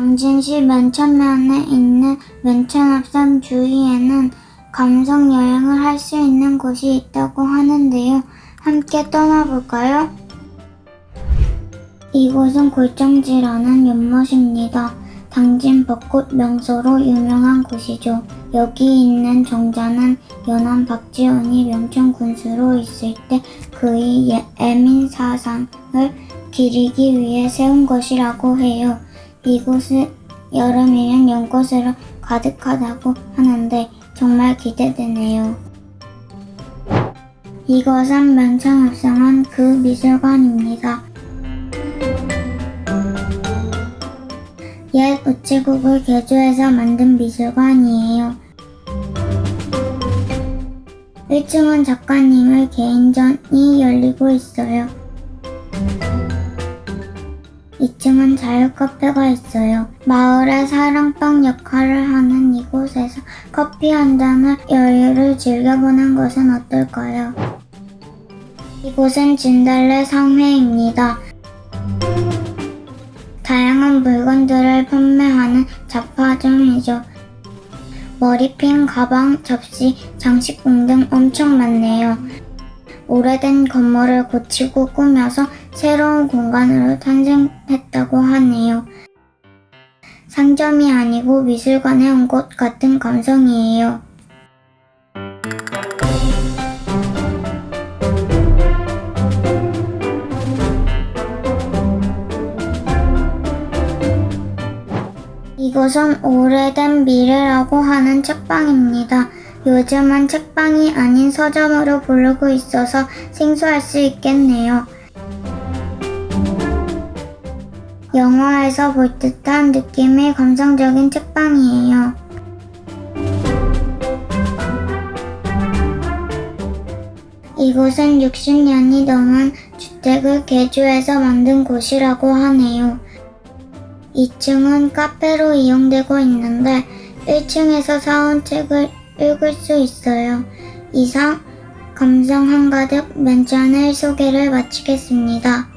당진시 맨천면에 있는 맨천합산 주위에는 감성 여행을 할 수 있는 곳이 있다고 하는데요. 함께 떠나볼까요? 이곳은 골정지라는 연못입니다. 당진 벚꽃 명소로 유명한 곳이죠. 여기 있는 정자는 연안 박지원이 명천 군수로 있을 때 그의 예- 애민사상을 기리기 위해 세운 것이라고 해요. 이곳은 여름이면 연꽃으로 가득하다고 하는데 정말 기대되네요. 이것은 명천합성한 그 미술관입니다. 옛 우체국을 개조해서 만든 미술관이에요. 1층은 작가님의 개인전이 열리고 있어요. 2층은 자유카페가 있어요. 마을의 사랑방 역할을 하는 이곳에서 커피 한 잔을 여유를 즐겨보는 것은 어떨까요? 이곳은 진달래 상회입니다. 다양한 물건들을 판매하는 잡화점이죠. 머리핀, 가방, 접시, 장식품 등 엄청 많네요. 오래된 건물을 고치고 꾸며서 새로운 공간으로 탄생했다고 하네요. 상점이 아니고 미술관에 온 것 같은 감성이에요. 이곳은 오래된 미래라고 하는 책방입니다. 요즘은 책방이 아닌 서점으로 부르고 있어서 생소할 수 있겠네요. 영화에서 볼 듯한 느낌의 감성적인 책방이에요. 이곳은 60년이 넘은 주택을 개조해서 만든 곳이라고 하네요. 2층은 카페로 이용되고 있는데 1층에서 사온 책을 읽을 수 있어요. 이상 감성 한가득 맨천의 소개를 마치겠습니다.